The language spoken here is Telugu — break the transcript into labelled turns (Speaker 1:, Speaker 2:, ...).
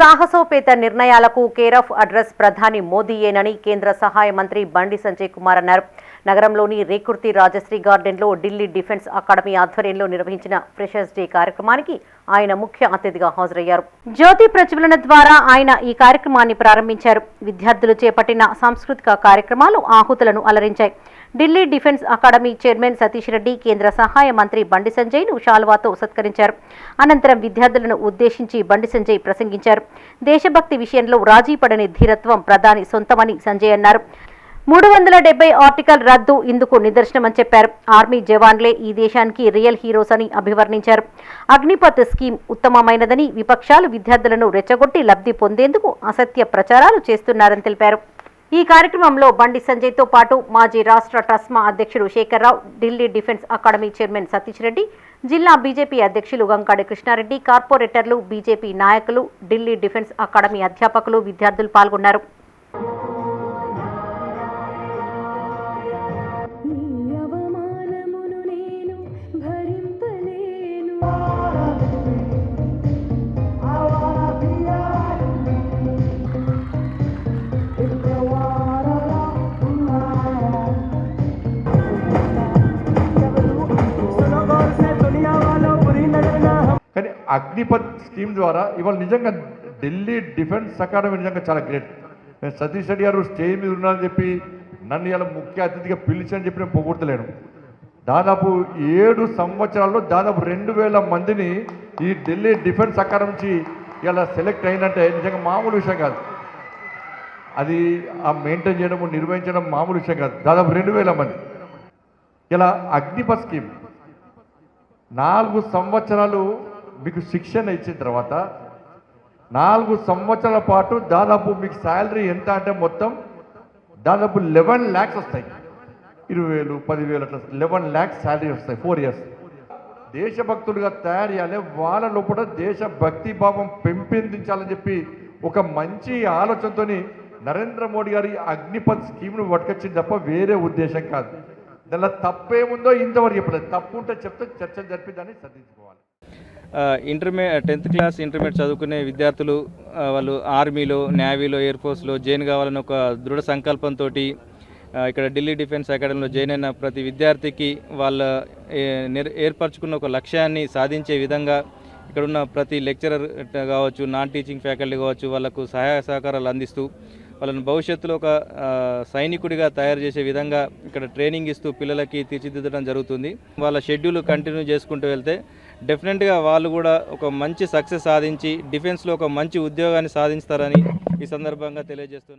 Speaker 1: సాహసోపేత నిర్ణయాలకు కేర్ ఆఫ్ అడ్రస్ ప్రధాని మోదీయేనని కేంద్ర సహాయ మంత్రి బండి సంజయ్ కుమార్ అన్నారు. నగరంలోని రేకుర్తి రాజశ్రీ గార్డెన్లో ఢిల్లీ డిఫెన్స్ అకాడమీ ఆధ్వర్యంలో నిర్వహించిన ఫ్రెషర్స్ డే కార్యక్రమానికి ఆయన ముఖ్య అతిథిగా హాజరయ్యారు. జ్యోతి ప్రజ్వలన ద్వారా ఆయన ఈ కార్యక్రమాన్ని ప్రారంభించారు. విద్యార్థులు చేపట్టిన సాంస్కృతిక కార్యక్రమాలు ఆహుతులను అలరించాయి. Delhi defence academy chairman Satish Reddy కేంద్ర సహాయ మంత్రి బండి సంజయ్ను షాల్వాతో సత్కరించారు. అనంతరం విద్యార్థులను ఉద్దేశించి బండి సంజయ్ ప్రసంగించారు. దేశభక్తి విషయంలో రాజీ పడని ధీరత్వం ప్రధాని సొంతమని సంజయ్ అన్నారు. మూడు వందల డెబ్బై ఆర్టికల్ రద్దు ఇందుకు నిదర్శనమని చెప్పారు. ఆర్మీ జవాన్లే ఈ దేశానికి రియల్ హీరోస్ అని అభివర్ణించారు. అగ్నిపత్ స్కీమ్ ఉత్తమమైనదని విపక్షాలు విద్యార్థులను రెచ్చగొట్టి లబ్ధి పొందేందుకు అసత్య ప్రచారాలు చేస్తున్నారని తెలిపారు. ఈ కార్యక్రమంలో బండి సంజయ్తో పాటు మాజీ రాష్ట్ర ట్రస్మా అధ్యక్షుడు Shekhar Rao Delhi defence academy chairman Satish Reddy జిల్లా బీజేపీ అధ్యక్షులు గంకాడి కృష్ణారెడ్డి కార్పొరేటర్లు బీజేపీ నాయకులు ఢిల్లీ డిఫెన్స్ అకాడమీ అధ్యాపకులు విద్యార్థులు పాల్గొన్నారు.
Speaker 2: అగ్నిపత్ స్కీమ్ ద్వారా ఇవాళ నిజంగా ఢిల్లీ డిఫెన్స్ అకాడమీ నిజంగా చాలా గ్రేట్. నేను సతీష్ రెడ్డి గారు స్టేజ్ మీద ఉన్నారని చెప్పి నన్ను ఇలా ముఖ్య అతిథిగా పిలిచని చెప్పి నేను పొగొడతలేను దాదాపు ఏడు సంవత్సరాల్లో దాదాపు రెండు వేల మందిని ఈ ఢిల్లీ డిఫెన్స్ అకాడమీ నుంచి ఇలా సెలెక్ట్ అయిందంటే నిజంగా మామూలు విషయం కాదు. అది ఆ మెయింటైన్ చేయడం నిర్వహించడం మామూలు విషయం కాదు. దాదాపు రెండు వేల మంది. ఇలా అగ్నిపత్ స్కీమ్ నాలుగు సంవత్సరాలు మీకు శిక్షణ ఇచ్చిన తర్వాత నాలుగు సంవత్సరాల పాటు దాదాపు మీకు శాలరీ ఎంత అంటే మొత్తం దాదాపు లెవెన్ ల్యాక్స్ వస్తాయి. ఇరవై వేలు పదివేలు అట్లా లెవెన్ ల్యాక్స్ శాలరీ వస్తాయి ఫోర్ ఇయర్స్. దేశభక్తులుగా తయారు చేయాలి. వాళ్ళ లోపల దేశభక్తి భావం పెంపొందించాలని చెప్పి ఒక మంచి ఆలోచనతోని నరేంద్ర మోడీ గారి అగ్నిపత్ స్కీమ్ను పట్టుకొచ్చింది తప్ప వేరే ఉద్దేశం కాదు. దానిలో తప్పేముందో ఇంతవరకు చెప్పలేదు. తప్పు ఉంటే చెప్తే చర్చలు జరిపి దాన్ని సర్దించుకోవాలి
Speaker 3: ఇంటర్మే టెన్త్ క్లాస్ ఇంటర్మీడియట్ చదువుకునే విద్యార్థులు వాళ్ళు ఆర్మీలో నేవీలో ఎయిర్ ఫోర్స్లో జైన్ కావాలని ఒక దృఢ సంకల్పంతో ఇక్కడ ఢిల్లీ డిఫెన్స్ అకాడమీలో జాయిన్ అయిన ప్రతి విద్యార్థికి వాళ్ళ ఏర్పరచుకున్న ఒక లక్ష్యాన్ని సాధించే విధంగా ఇక్కడున్న ప్రతి లెక్చరర్ కావచ్చు నాన్ టీచింగ్ ఫ్యాకల్టీ కావచ్చు వాళ్ళకు సహాయ సహకారాలు అందిస్తూ వాళ్ళని భవిష్యత్తులో ఒక సైనికుడిగా తయారు చేసే విధంగా ఇక్కడ ట్రైనింగ్ ఇస్తూ పిల్లలకి తీర్చిదిద్దడం జరుగుతుంది. వాళ్ళ షెడ్యూల్ కంటిన్యూ చేసుకుంటూ వెళ్తే డెఫినెట్గా వాళ్ళు కూడా ఒక మంచి సక్సెస్ సాధించి డిఫెన్స్లో ఒక మంచి ఉద్యోగాన్ని సాధించుతారని ఈ సందర్భంగా తెలియజేస్తున్నారు